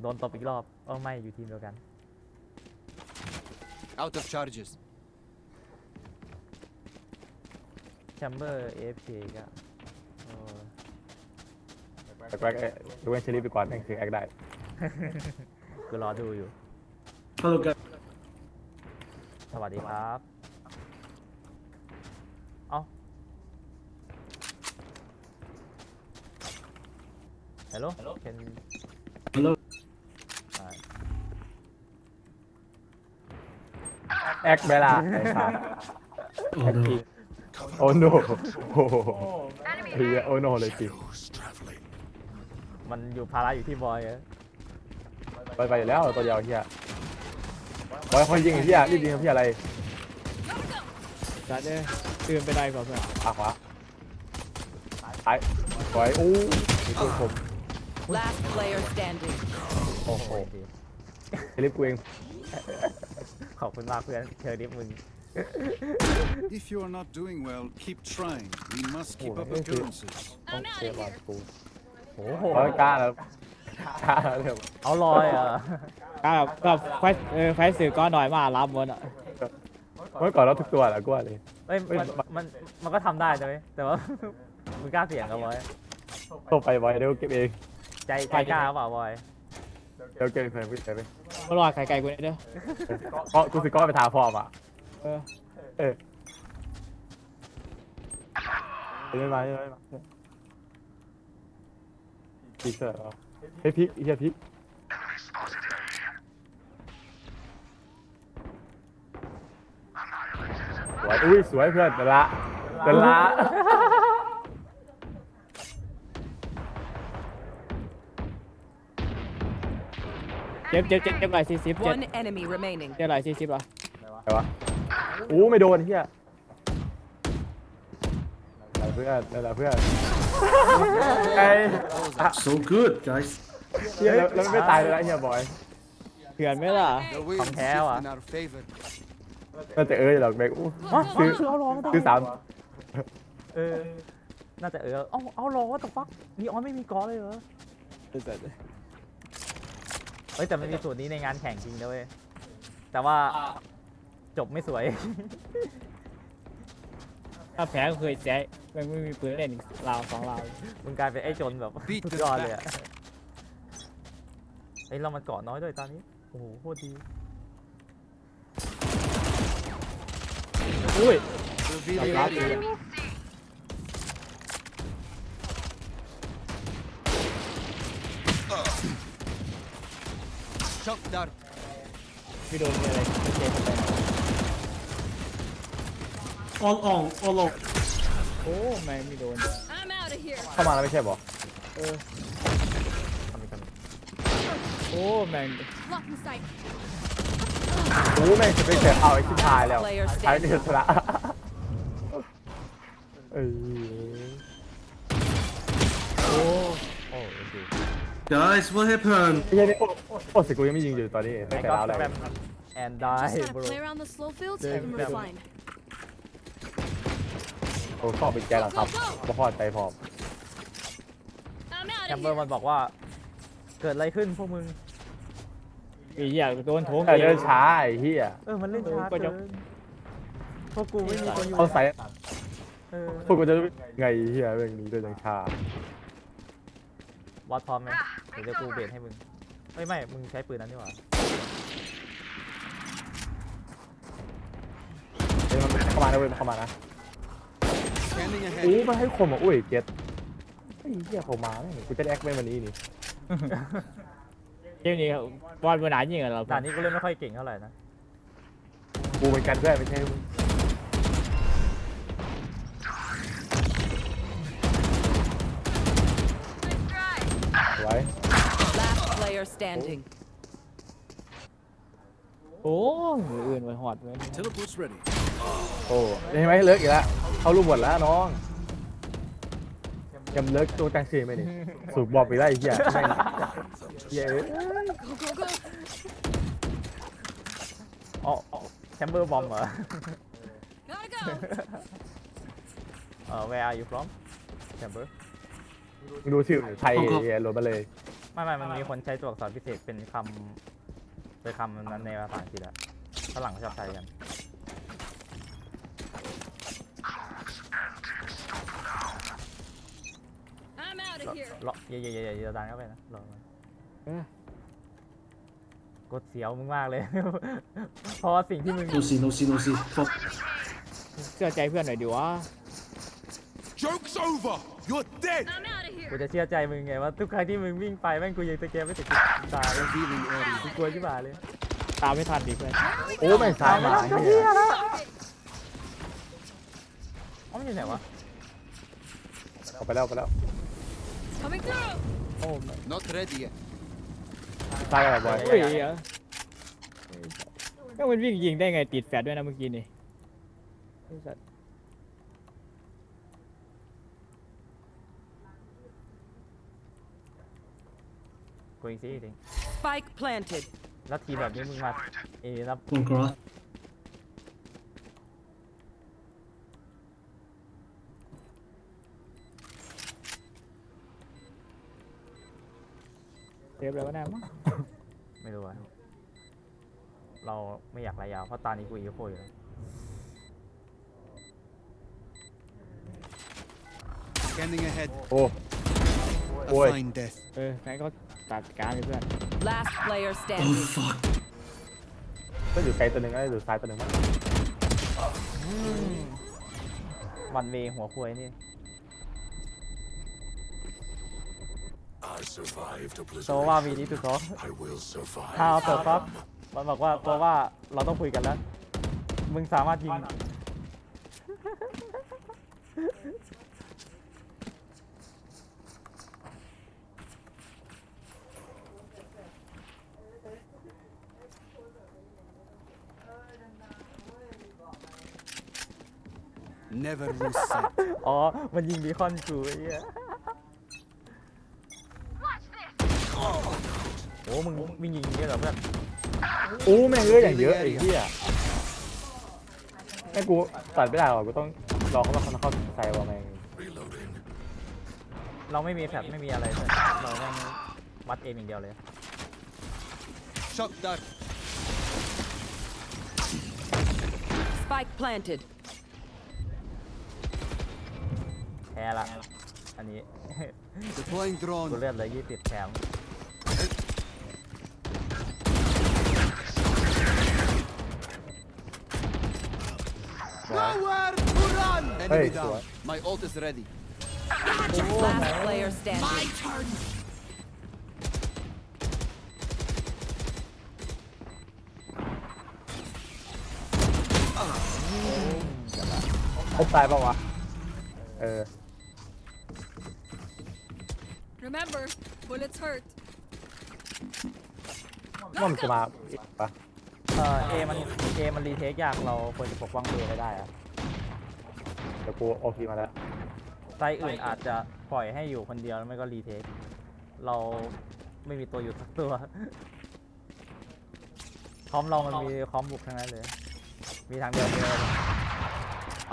โดนตบอีกรอบเออไม่อยู่ทีมเดียวกัน Out of charges. แชมเบอร์เอฟเคก็เออแต่แกเอ้ยดูเวนเชอรี่ไปก่อนแม่งถึงแอคได้กูรอดูอยู่ Hello guys. สวัสดีครับ เอ้า Hello can Hello. อ่าแอคเวลาไอ้สัส Oh no. โอ้โนโอ้โหเฮียโอ้โนเลยจริงมันอยู่ภาระอยู่ที่บอยอะไปไปอยู่แล้วตัวเดียวเฮียบอยเขายิงไอ้เฮียรีบยิงเฮียอะไรจัดเลยตื่นไปได้กว่าเพื่อนขวาขวาซ้ายสวยอู้มีตัวผม Last player standing. โอ้โหโอ้ดีเฮลิปกูเอง ขอบคุณมากเพื่อนเชอริฟมึง If you are not doing well, keep trying. We must keep up Oh, thank you. appearances. ต้องเซฟบอลกูโอ้โหโอ้ยกล้าแล้วกล้าแล้วเร็วเอาลอยเหรอะก็ก็ไฟเออไฟสื่อก็หน่อยมารับหมดอะเมื่อก่อนเราทุกตัวแหละกูว่าเลย เอ้ยเอ้ยมันมันมันก็ทำได้ใช่ไหมแต่ว่า มึงกล้าเสี่ยงกับบอยตัวไปบอยเดี๋ยวเก็บเอง ใจใจกล้าเปล่าบอยเดี๋ยวเก็บเพื่อนไปไปมารอไข่ไก่กูเนี่ยเด้อก็กูสิก็ไปทาฟอร์มอะเออเออเดินมาเดินมาพีเซอร์เหรอเฮ้ยพิกเฮียพิกสวยอุ้ยสวยเพื่อนเดยวละเดยวละ เจ็บเจ็บเจ็บเจ็บหลายสี่สิบเจ็บ One enemy remaining. เจ็บหลายสี่สิบเหรออะไรวะอู้ไม่โดนเฮียอะไรเพื่อนอะไรเพื่อนไอ้ So good, guys. เฮียแล้วแล้วไม่ตายเลยนะเฮียบอยเถื่อนไหมล่ะ The winds Không shift theo à? in our favor. น่าจะเอ้ยหรอกแบกอู้อ๋อซื้อซื้อเอาลองได้ซื้อสามเออ น่าจะเออ เอาเอาลองว่าตฟักนีออนไม่มีกอเลยเหรอ เฮ้ยแต่มันมีสูตรนี้ในงานแข่งจริงนะเว้ยแต่ว่าจบไม่สวย ถ้าแพ้ก็เคยแจ๊มันไม่มีปืนเล่นอีกราวสองราวมึงกลายเป็นไอ้จนแบบ Beat สุด this ยอดเลยอะ back. ไอ้ยเรามันเกาะน้อยด้วยตอนนี้ โอ้โหโคตรดี อุ้ย Revealing Last area. Shock dart. ไม่โดนมีอะไรไม่เจ็บ All on, all on. โอ้แม่งไม่โดน I'm out of here. เข้ามาแล้วไม่ใช่บอกทำอีกทำอีกโอ้แม่ง Blocking sight. โอ้แม่งจะไปเสียเอาไอ้ชิบหายแล้ว Player ใช้เดือด standing. สละเอ้ย โอ้ โอ้โอเค Guys, what happened? ไอ้เหี้ยนี่โอ้โอ้สิกูยังไม่ยิงอยู่ตอนนี้ไอ้ตั้งแต่ก็แล้วสเลยแปมแอนได้ Just gotta บร play around the slow fields Damn, and we're damn. fine. โอ้ชอบเป็นแกหลังครับบ่พอใจพร้อม I'm แช out ม of เบอร์ here. มันบอกว่า เกิดอะไรขึ้นพวกมึง ไอ้เหี้ยโดนโถงแต่เดินช้าไอ้เหี้ยเออ มันเล่นช้าก็เกิจะนพวกกูไม่มีคนอยู่เขาใส่เออพวกกูจะไงไอ้เหี้ยเรื่องนี้เดินยังช้าบอสพร้อมไหม เดี๋ยวกูเบรดให้มึง ไม่ไม่มึงใช้ปืนนั้นดีกว่าเฮ้ยมันเข้ามานะเว้ยมันเข้ามานะ Scanning อู้ ahead. มันให้คมอะอุ้ยเก็ตไอ้เหี้ยเขามาเนี่ยกูจะได้แอคเว้นวันนี้นี่ เกมนี้บอลบนไหนยิงกันเราด่านนี้กูเล่นไม่ค่อยเก่งเท่าไหร่นะ กูเหมือนกันด้วยไม่ใช่มึงสวย Last player standing. โอ้มืออื่นไปหอดไว้ Teleport's ready. โอ้เห็นไหมเลิกอีกแล้วเขารู้หมดแล้วน้องยำเลิกตัวจังซีไหมนี่สูบบอกไปได้ไอ้เหี้ยแม่งเหี้ยเอ้ย Go, go, go. อ๋อแชมเบอร์บอมเหรอ Gotta go. เออ where are you from chamber มึงดูชื่อไทยเหี้ยโหลดมาเลย ไม่ไม่มันมีคนใช้ตัวอักษรพิเศษเป็นคำเป็นคำนั้นในภาษาอังกฤษอะฝรั่งชอบใช้กัน I'm out of here. เลาะเย่เย่เย่เย่ดันเข้าไปนะรอมาเออกดเสียวมึงมากเลยเพราะว่าสิ่งที่มึง No see, no see, no see. Fuck. เชื่อใจเพื่อนหน่อยดิวะ Joke's over! You're dead! I'm out of กู here. จะเชื่อใจมึงไงว่าทุกครั้งที่มึงวิ่งไปแม่งกูยังตะเกียบไม่ติดกูตายเลยกูกลัวชิบหายเลยตามไม่ทันดิเพื่อนโอ้ไม่งซ้ายมาเหี้ยอ๋อมันอยู่ไหนวะออกไปแล้วออกไปแล้ว Coming through. โอ้ไม่ Not ready yet. ซ้ายอะไรบอยเฮ้ยเหรอก็มันวิ่งยิงได้ไงติดแฟดด้วยนะเมื่อกี้นี่ไอ้สัตว์ กูอีกสิจริง Spike planted. แล้วทีมแบบนี้มึงมาเอแล้ว One cross. เซฟแล้วก็ได้มั้งไม่รู้อะเราไม่อยากระยาวเพราะตอนนี้กูอีโคอยู่แล้ว Scanning ahead. โอ้ A Oi. fine death. เอองั้นก็ ตัดการเลยเพื่อน Last player Oh standing. fuck. ก็อยู่ไกลตัวหนึ่งนะอยู่ซ้ายตัวหนึ่งมั้งวันเวหัวควยนี่ I survived a โซ blizzard. ว่าวีนี้ตุกอ I will survive. ถ้าเอาเปิดฟักมันบอกว่าตัวว่าเราต้องคุยกันแล้ว มึงสามารถยิง Never lose sight. อ๋อ มันยิงบีคอนกูไอ้เหี้ยโอ้มึงวิ่งยิงอย่างเงี้ยเหรอเพื่อนโอ้แม่งเอ้ยอย่างเยอะไอ้เหี้ยแม่งกูตัดไม่ได้หรอกกูต้องรอเขามาเข้าใส่ว่าแม่ง Reloading. เราไม่มีแฟลชไม่มีอะไรเลยเราแม่งวัดเอมอย่างเดียวเลย Shock dart. Spike planted. พ้ละ อันนี้ Deploying กู drone. เลือดเลยยี่สิบแถม Nowhere to run! Hey, Enemy sure. down. My ult is ready. Last player standing. Oh. ครบตายเปล่าวะ เออ Remember, bullets hurt. ว่ามันจะมาอีกปะเออเอมันเอมันรีเทคยากเราควรจะปกป้องเอไปได้อะเดี๋ยวกูโอพีมาแล้วไซต์อื่นอาจจะปล่อยให้อยู่คนเดียวแล้วไม่ก็รีเทค เราไม่มีตัวอยู่สักตัว คอมเรามันมีคอมบุกทั้งนั้นเลย มีทางเดียวเดียว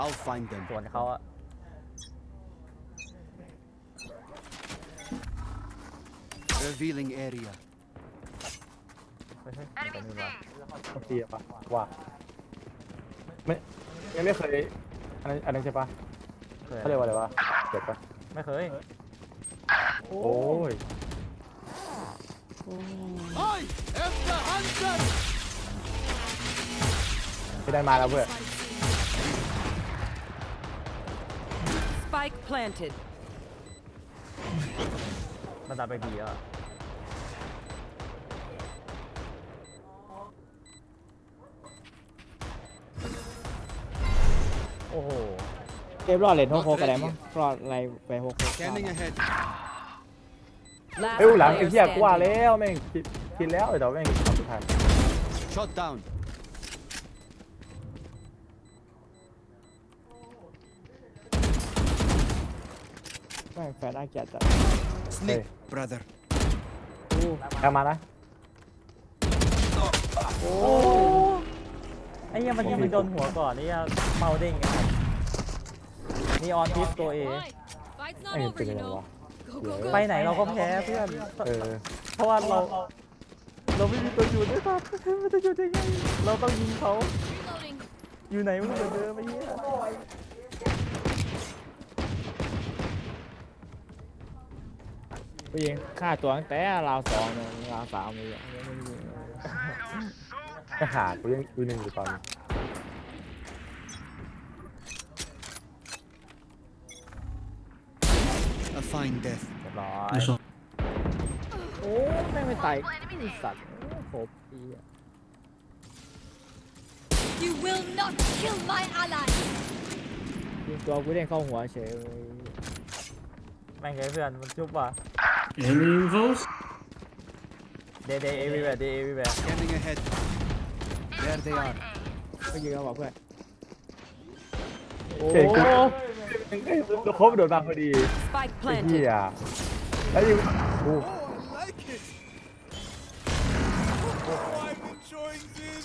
I'll find them. ส่วนเขาอะ Revealing area. เฮ้ยเฮ้ยมันจะนู่นวะโอพีปะว่าไม่ยังไม่เคยอันนั้นอันนั้นใช่ปะเคยเขาเรียกว่าอะไรวะเด็กปะไม่เคย โอ้ย I am the hunter! ไม่ได้มาแล้วเพื่อน Spike planted. มันตัดไปดีแล้วอะ อ้โหเซฟรอดเลนโฮโคกอะไรมั้งรอดอะไรไปโฮโคก Scanning ahead. Last เอ้ยหลังไอ้ player เหี้ยกูว่า standing. แล้วแม่งคิดคิดแล้วเดี๋ยวแม่งทำไม่ทัน Shot down. แม่งแฟดอาเกียจัด Snake, brother. แอบมานะ ไอ้เหี้ยมันยิงไปโดนหัวก่อนไอ้เหี้ยเมาเด้งไงนี่ออนทิปตัวเอ Why? Fight's not Ay, over, you tignan know. mo. Go, go, go. ไปไหนเราก็แพ้เพื่อน เออเพราะว่าเรา เราไม่มีตัวอยู่ด้วยซ้ำมันจะอยู่ได้ไง เราต้องยิงเขา Reloading. อยู่ไหนมันเหมือนเดิมไอ้เหี้ยไปยิงฆ่าตัวตั้งแต่ราวสองเลยราวสามเลยอะยังไม่ยิ งก็หากูยังกูหนึ่งอยู่ตอนนี้ A fine death. เรียบร้อย Nice one. โอ้แม่งไม่ตายไอ้สัตว์โอ้โหปีอะ You will not kill my ally. ยิงตัวกูเด้งเข้าหัวเฉยเลยแม่งไงเพื่อนมันจุบว่ะ Any infos? เดย์เดย์เอวีแบบเดย์เอวีแบบ Scanning ahead. There they are. ไปยิงแล้วบอกเพื่อนโอ้ เก่งกูตัวครบโดดมาพอดี Spike ไอ้เหี้ planted. ยแล้วยิงกู Oh, I like it. Oh, I'm enjoying this.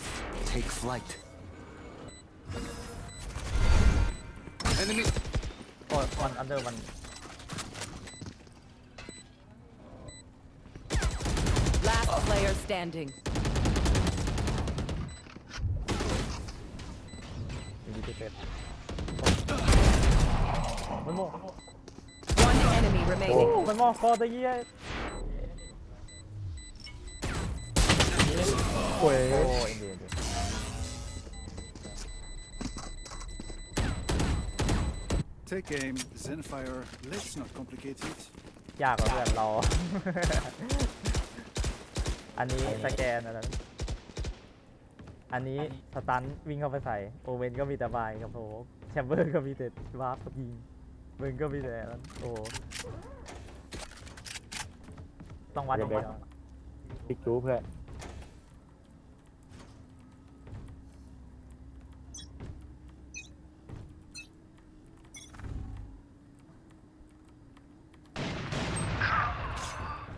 Take flight. Enemy. โอ้ยวันอันเดอร์มัน Last player standing. มีดีเฟสมันโม่ One enemy remaining. มันโม่ฟอร์ตะเยียโอ้ยโอ้ยเดีย Take aim, Zenfire. Let's not complicate it. ยากกว่าเพื่อนเรา อันนี้สแกนอันนั้น อันนี้สตันวิ่งเข้าไปใส่โอเวนก็มีแต่บายครับโอ้โหแชมเบอร์ก็มีแต่วาร์ปกับยิงมึงก็มีแต่นั้นโอ้โหต้องวัดอย่างเดียวติ๊กจูเพื่อน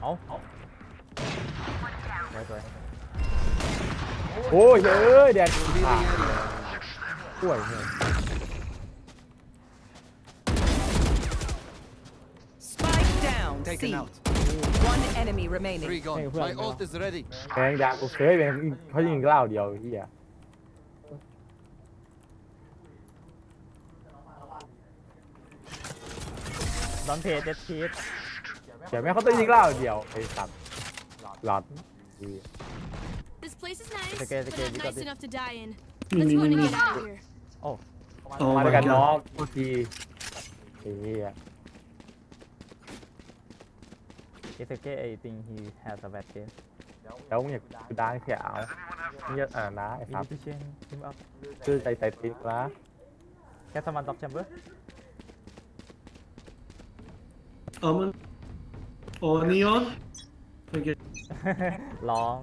เอาเอาสวยสวย โอ้ยเอ้ยแดดผ่าป่วยเนี่ย Spike down. Taken C. out. One enemy remaining. Gone. My ult is ready. แม่งยางกูเคยเป็นเขายิงกล้าวเดียวไอ้เหี้ยดอนเพจเจ็ดพีทเดี๋ยวแม่งเขาต้องยิงกล้าวเดียวไอ้สัตว์หลอดดี place is nice, It's okay, it's but okay, not we got nice this. enough to die in. Mm, Let's go mm, and mm. get out of here. โอ้ Oh มา my ด้วยกันน้อง god. โทษทีไอ้เหี้ย It's okay I think he has a bad game แล้วมึงอยากกูด่าให้เสียเอามึงอยากอ่านนะไอ้ we สัต need ว์ to change him up ชื่อใจใจติ๊กนะ Can someone top chamber Omen. Or Neon. Okay. ร้อง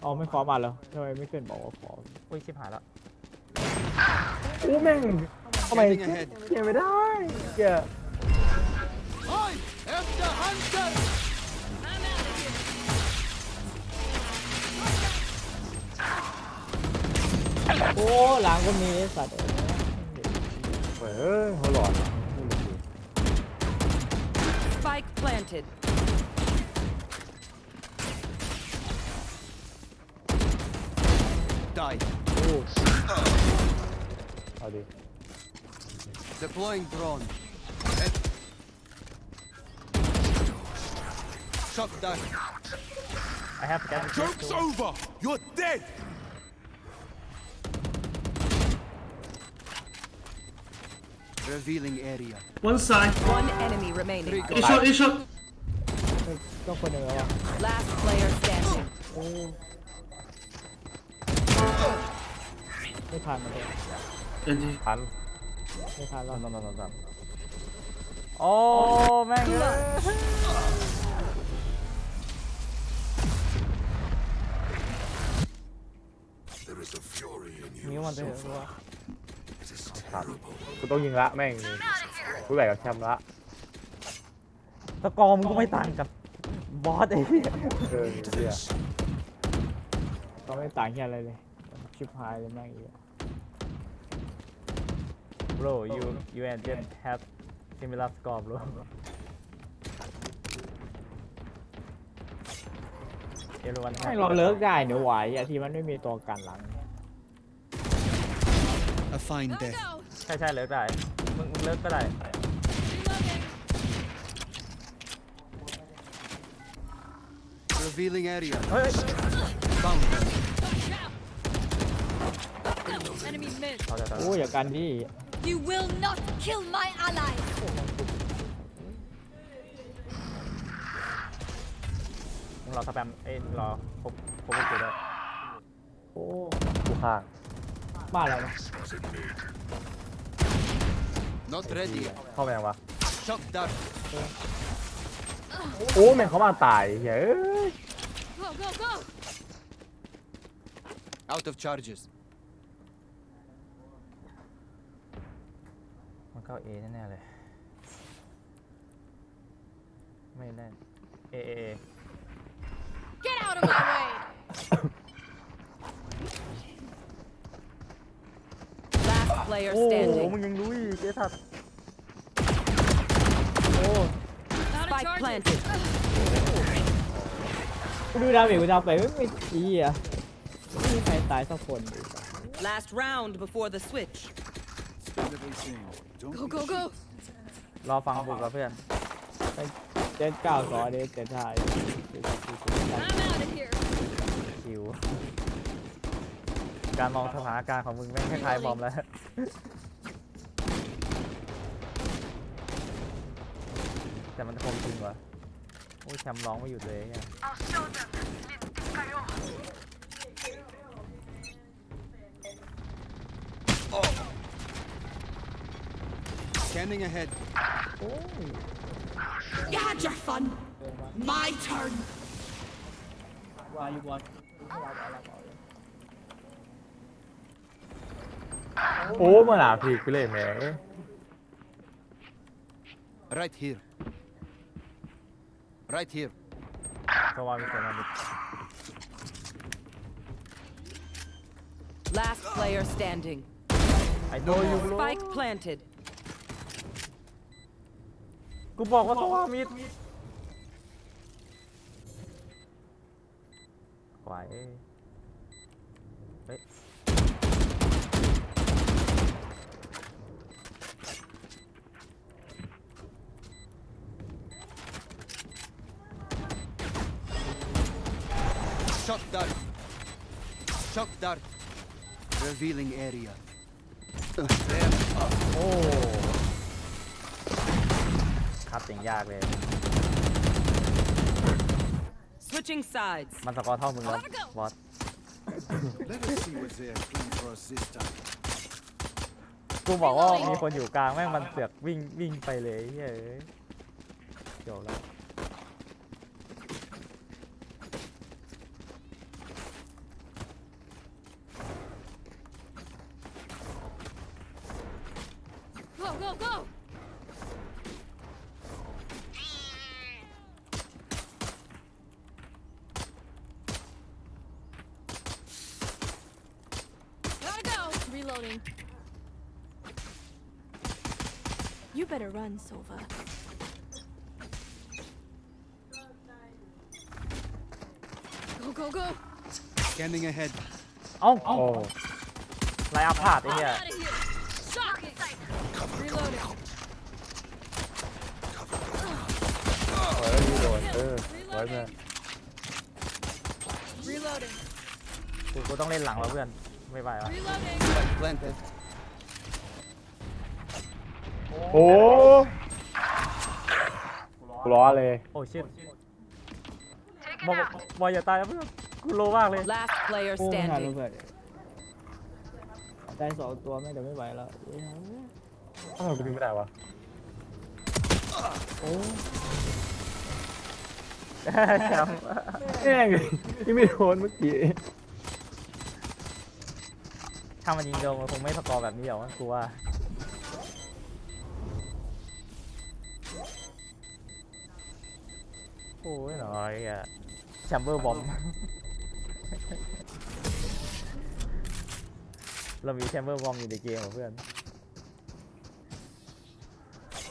เอาไม่ขอมาเหรอทำไมไม่ขึ้นบอกว่าขออุ้ยชิบหายแล้วโอ้แม่งทำไม Scanning ahead. เกียไม่ได้เกีย I am the hunter. I'm out of here. โอ้หลังก็มีไอ้สัตว์เอ้ยเฮ้ยเขาหลอน Spike planted. Die. เอาดิ Deploying drone. Shot down. I have scan Joke's over. You're dead. Revealing area. One side. One enemy remaining. A shot, a shot. ต้องคนหนึ่งแล้ววะ Last player standing. ไม่ทันมันเลย And he ทันไม่ทันแล้วนอนนอนนอนโอ้แม่งเลย There is a fury in นิ้ว you มันจะ so เห็นว่า far. It is terrible. กูต้องยิงละแม่งกูแบกกับแชมป์ละสกอร์มึงก็ไม่ต่างกับบอสไอ้เหี้ยเออเหี้ยก็ไม่ต่างแค่อะไรเลย ชิบหายเลยแม่งอีกอะ bro you you and Jen have ซิมิลัสกอร์บลูเอราวันให้เราเลิกได้เดี๋ยวไหวอะที่มันไม่มีตัวกันหลัง A fine Gotta death. go. ใช่ใช่เลิกได้มึงมึงเลิกก็ได้ Reloading. Revealing area. เฮ้ย Found. Watch out. Enemy missed. เขาจะทำโอ้ยอย่ากันดิ You will not kill my ally. มึงรอสแปมเอ้ยมึงรอพบพบกูด้วยโอ้กูข้างบ้านอะไรวะ Not ready. เข้าไปยังวะ Shock dart. โอ้แม่งเขามาตายเฮ้ย Go, go, go. Out of charges. มันเข้าเอแน่ๆเลย ไม่แน่เอเอเอ Get out of my way. Last player โอ้โห standing. มึงยังรู้อีกไอ้สัตว์โอ้ Out of Spike charges. planted. กูดูดาเมจกูทำไปไม่ไม่ดีอะไม่มีใครตายสักคนดิ Last round before the switch. Spend everything. Don't Go, be go, go. รอฟังบุกกับเพื่อน เจ็ดเก้าสอเดเจ็ดไทย I'm out of here. คิว การมองสถานการณ์ของมึงแม่งคล้ายๆบอมแล้ว แต่มันคมจริงวะโอ้ยแชมป์ร้องไม่หยุดเลยเนี่ย Scanning ahead. You had your fun. My turn. วายูบอลโอ้มาหนาพีกไปเลยแหม่ Right here. Right here. เพราะว่ามีคนมาบุก Last player standing. ไอ้โดยูโร Spike planted. กูบอกว่าตัวมิดไหวเฮ้ย Shock dart. Shock dart. Revealing area. Uh, there. โอ้ คัดเสียงยากเลย Switching sides. มันสกอร์เท่ามึงแล้ว Gotta go. บอส Let us see what's there clean for us this time. กูบอกว่ามีคนอยู่กลางแม่งมันเสือกวิ่งวิ่งไปเลยเฮ้ยจบแล้ว Go, go, go. Gotta go. Reloading. You better run, Sova. Go, go, go. Scanning ahead. เอ้าโอ้ไลน์อัพพลาดไอ้ I'm เหี้ย out of here. Shocking. Reloading. สวยแล้วยูโดนเออสวยเพื่อน Reloading. กูกูต้องเล่นหลังแล้วเพื่อน ไม่ไหววะ Reloading. Spike planted. โอ้กูล้อเลยโอ้ชิตบอยบอยอย่าตายนะเพื่อนกูโลมากเลย Last player โอ้ไม่ทันแล้ว standing. เพื่อนได้สองตัวไม่แต่ไม่ไหวแล้วเอ้ยทำไมกูดึงไม่ได้วะโอ้แชมป์แม่งยังไม่โดนเมื่อกี้ถ้ามันยิงโดนมันคงไม่สกอร์แบบนี้หรอกวะกูว่า โอ้ยหน่อยอะแชมเบอร์บอม เรามีแชมเบอร์บอมอยู่ในเกมเหรอเพื่อน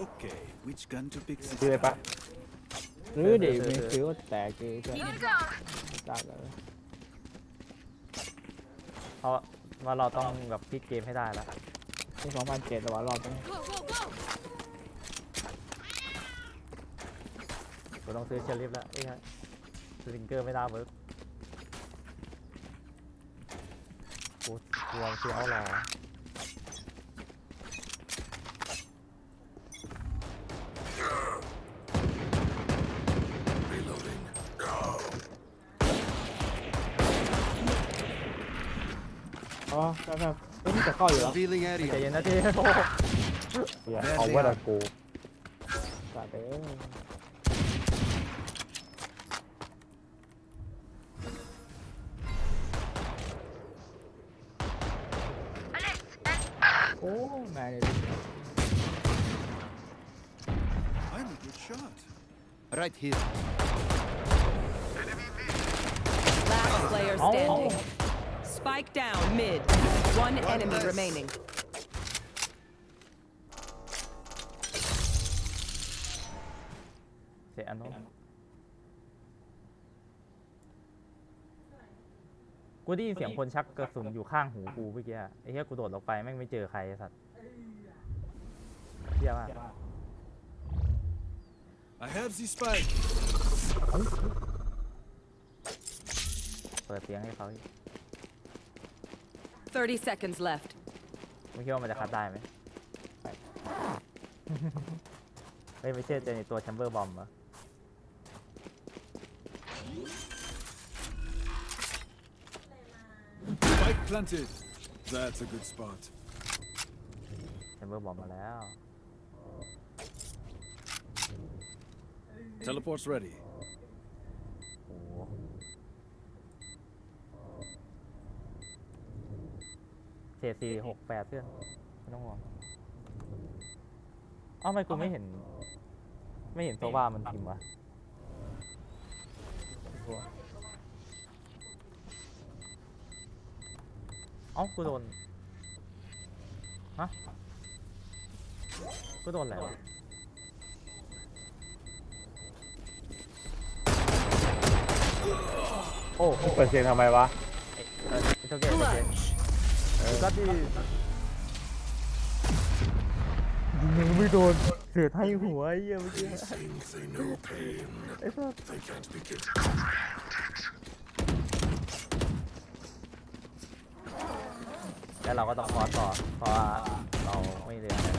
Okay, which gun to pick? ซื้อเลยปะซื้อดิไม่ซื้อก็แตกเลยเพื่อนตากเลยเพราะว่าเราต้องแบบพลิกเกมให้ได้แล้วที่สองพันเจ็ดแต่ว่ารอบนี้ Go, go, go! กูต้องซื้อเชลลิฟแล้วไอ้ฮะสลิงเกอร์ไม่ได้เวิร์กกูกลัวซื้อเอาหรออ๋อครับครับเอ้ยนี่จะเข้าอยู่แล้ว Revealing ใจ area. เย็นนะทีโอ้เฮียเอาว่าแต่กูตากเลย Right here. Last player standing. Spike down mid. One enemy less. remaining. เสียอันโน้นกูได้ยินเสียงคนชักกระสุนอยู่ข้างหูกูเมื่อกี้อะไอ้เหี้ยกูโดดลงไปแม่งไม่เจอใครไอ้สัตว์เหี้ยมาก I have the spike. เปิดเสียงให้เขาอีก30 seconds left. ไม่คิดว่ามันจะคัดได้ไหมเฮ้ยไม่เชื่อใจในตัวแชมเบอร์บอมเหรอ Spike planted. That's a good spot. แชมเบอร์บอมมาแล้ว Teleport's ready. โอ้โหเศษสี่หกแปดเพื่อนไม่ต้องห่วงเอ้าทำไมกูไม่เห็น ไม่เห็นโซวามันพิมพ์วะเอ้ากูโดน ฮะ กูโดนอะไรวะ โอ้เปิดเสียงทำไมวะเออโอเคโอเคเออก็ดียิงไม่โดนเสือไทยหัวไอ้เหี้ยเมื่อกี้ Think they know pain. ไอ้สัส They can't begin to comprehend. แล้วเราก็ต้องคอร์สต่อเพราะว่าเราไม่เหลืออะไรแล้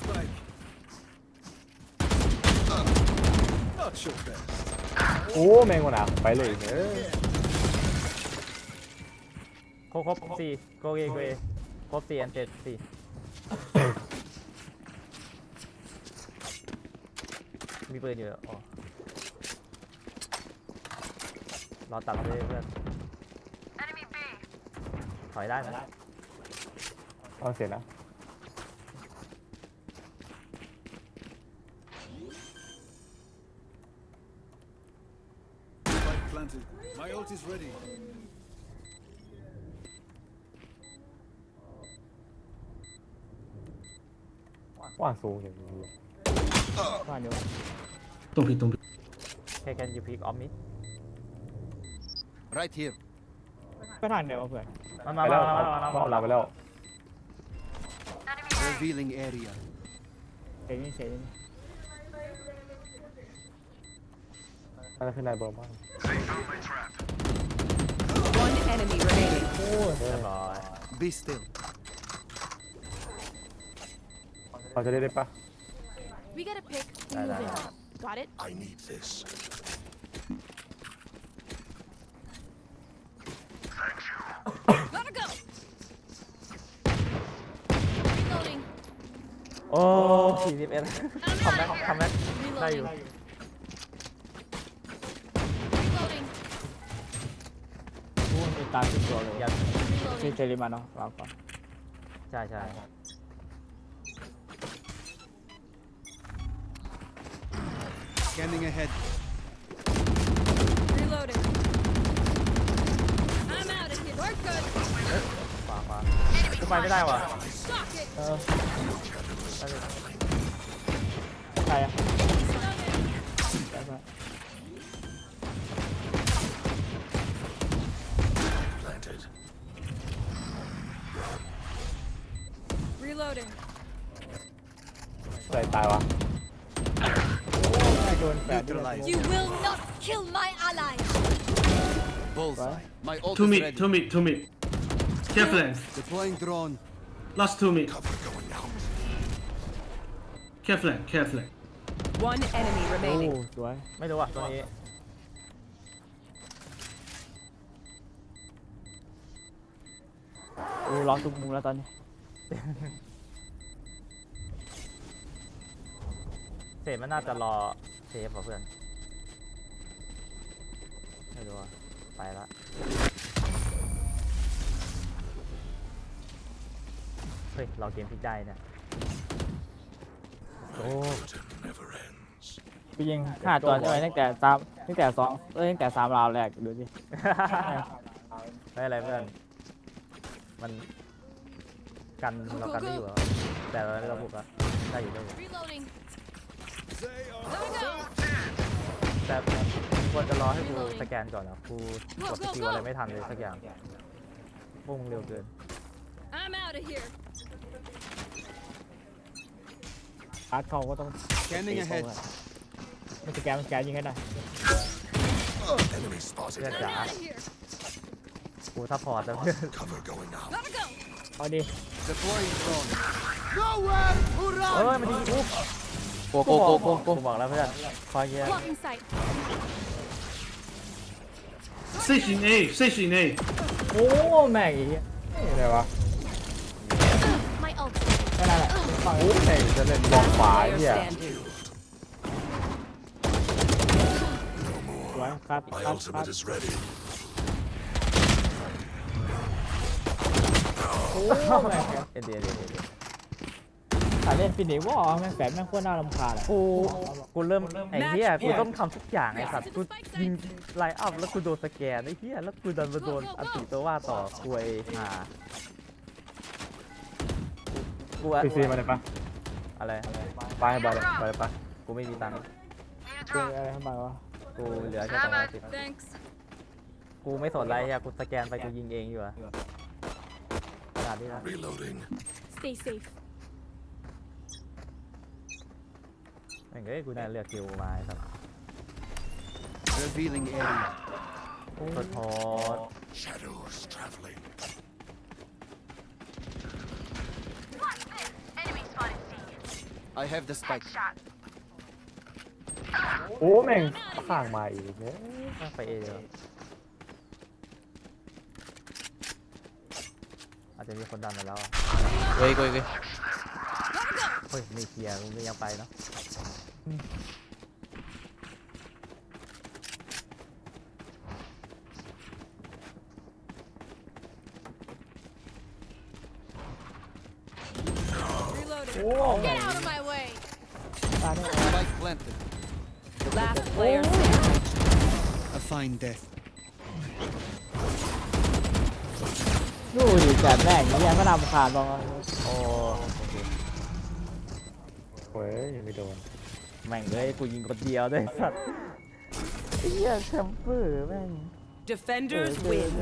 spike. Not your best. โอ้แมงวันอะไปเลยเออครบครบสี่โกเกโกเอครบสี่อันเจ็ดสี่มีปืนอยู่อ๋อรอตัดเราเลยเพื่อน ถอยได้นะ ฟังเสียงนะ Spike planted. My ult is ready. ว่างสูงอย่างนี้บ้านเดียว Don't be, don't be. แค่ can you pick off me Right here. ก็ทางเดียวเพื่อนมันไปมาแล้วมามามามาเอาเราไปแล้ว Revealing area. เสียงนี่เสียงนี่น่าจะขึ้นนายเบอร์บ้าง One enemy remaining. เรียบร้อย Be still. เราจะได้ได้ปะ We gotta pick. Nah, nah, Move in. nah. Got it? I need this. Gotta go! Reloading. โอ้สี่สิบเอ็ดทำแม็กทำแม็กได้อยู่ Reloading. ตามที่ตัวเลย ยัง ที่ Reloading. เจริมาเนาะเราก่อน ใช่ใช่ Scanning ahead. Reloading. I'm out of here. We're good. ขวาขวากูไปไม่ได้ว่ะ Shock it. เออใครอะ Reloading. ใส่ตายวะไม่โดนแปดด้วย Neutralized. You will not kill my ally. Bullseye. My ult Two is mid, ready. two mid, two mid. Care flank. Deploying drone. Last two mid. Cover going out. Care flank, care flank. One enemy โอ้ remaining. สวยไม่รู้อะตัวนี้ โอ้ล็อกทุกมุมแล้วตอนนี้ เศษมันน่าจะรอเซฟว่ะเพื่อน ไม่รู้อะไปละเฮ้ย เราเกมพลิกได้เนี่ยโอ้ Curtain never ends. กูยิงห้าตัวใช่ไหมตั้งแต่สามตั้งแต่สองเอ้ยตั้งแต่สามราวแรกดูสิไม่อะไรเพื่อน มันกันเรากันได้อยู่อะแต่เราเราบุกอะได้อยู่ได้อยู่ Reloading. แต่ควรจะรอให้กูสแกนก่อนอะกูกดสกิลอะไรไม่ทันเลยสักอย่างพวกมึงเร็วเกิน I'm out of here. อาร์ตเขาก็ต้อง Scanning ahead. มันสแกนมันสแกนยิงให้ได้ Enemy spotted. เพื่อน I'm จ๋า out of here. กูซัพพอร์ตแล้วเพื่อน Cover going out. Gotta go. เอาดิ Deploying drone. Nowhere to เอ้ย run. มันยิงกู โกโกโกโกโกกูบอกแล้วเพื่อนคอยเงี้ย Blocking sight. Sage in A, Sage in A. โอ้แม่งอีกอะไรวะ My ult. แค่นั้นแหละฝั่งโอ้แม่งจะเล่นมองขวาไอ้ Player เหี้ย standing. สวยครับ My ครับครับ ultimate is ready. โอ้แม่งเอ็นเดียเอ็นเดี ยถ้าเล่นฟินิกวอลแม่งแฝดแม่งโคตรน่ารำคาญอะกูกูเริ่มไอ้เหี้ยกูต้องทำทุกอย่างไอ้สัตว์กูยิงไลน์อัพแล้วกูโดนสแกนไอ้เหี้ยแล้วกูดันมาโดนอันติตัวว่าต่อกูไอ้ห่ากูอะพีซีมาเลยปะอะไรไปให้บอลเลยไปเลยปะกูไม่มีตังค์เจออะไรเข้ามาวะกูเหลือแค่สองร้อยสิบ Thanks. กูไม่สนอะไรอะกูสแกนไปกูยิงเองอยู่อะขนาดนี้ละ Reloading. Stay safe. แม่ งเอ้ยกูน่าเลือกคิวมาไอ้สัตว์ Revealing area. ขอโทษ Shadows traveling. I have the spike. โอ้แม่งข้างมาอีกเนี่ยไปเอเดียวอาจจะมีคนดันมาแล้วอะเฮ้ยเฮ้ยเฮ้ยเฮ้ยไม่เคลียร์มึงยังไปเนาะ Reloading. โอ้แม่ง Get out of my way. ตาเนี่ย Spike planted. Last player standing. A fine death. ดูดิแฝดแม่งเหี้ยก็รำคาญบ้างโอ้เฮ้ยยังไม่โดน แม่งเลยกูยิงคนเดียวด้วยสัตว์ไอ้เหี้ยแชมเปอร์แม่ง Defenders เออ win.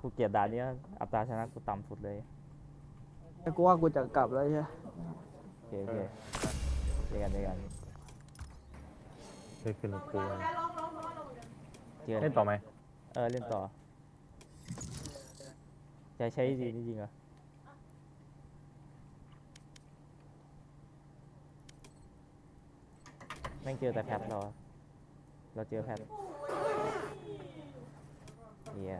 กูเกลียดด่านเนี้ยอัตราชนะกูต่ำสุดเลยแต่กูว่ากูจะกลับแล้วใช่โอเคโอเคเจอกันเจอกันเฮ้ยขึ้นกูนะเจอกัเล่นนต่อไหมเออเล่นต่อ จะใช้ดีจริงๆเหรอแม่งเจอแต่แพทเราเราเจอแพทเฮีย